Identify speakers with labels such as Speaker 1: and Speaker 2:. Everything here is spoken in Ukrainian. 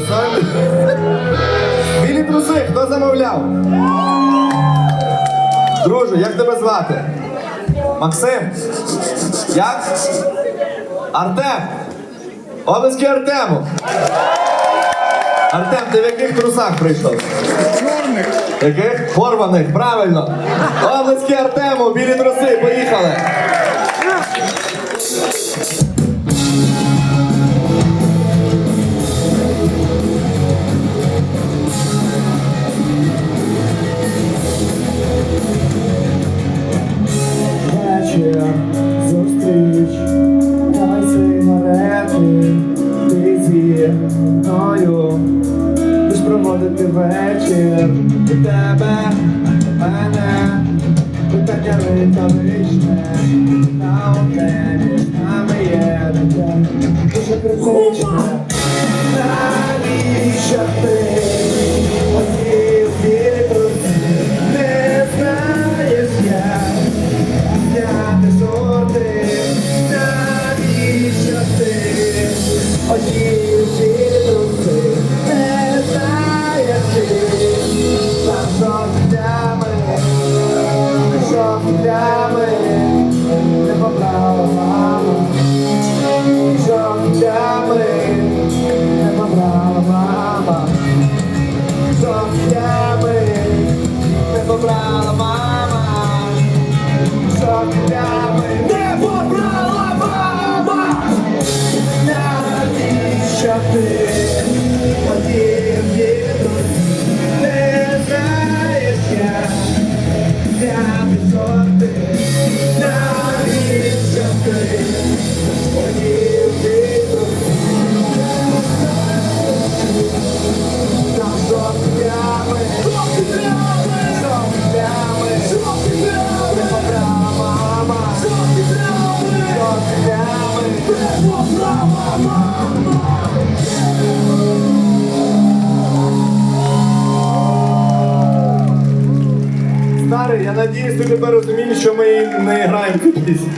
Speaker 1: Сольник. Білі труси, хто замовляв? Друже, як тебе звати? Максим? Як? Артем? Облески Артему. Артем, ти в яких трусах прийшов?
Speaker 2: Чорних.
Speaker 1: Яких? Порваних, правильно. Облески Артему, білі труси, поїхали.
Speaker 3: Мною, будеш проводити вечір, і тебе, мене, питання ритмичне, на одне з нами є. Таке, дуже критичне. Навіщо ти одів вітру, не знаєш як? Зняти шорти, навіщо побрала мама. Жовтями не побрала мама. Навіщо ти
Speaker 1: Старий, я надіюсь, ти тепер розумієш, що ми не граємо пісню.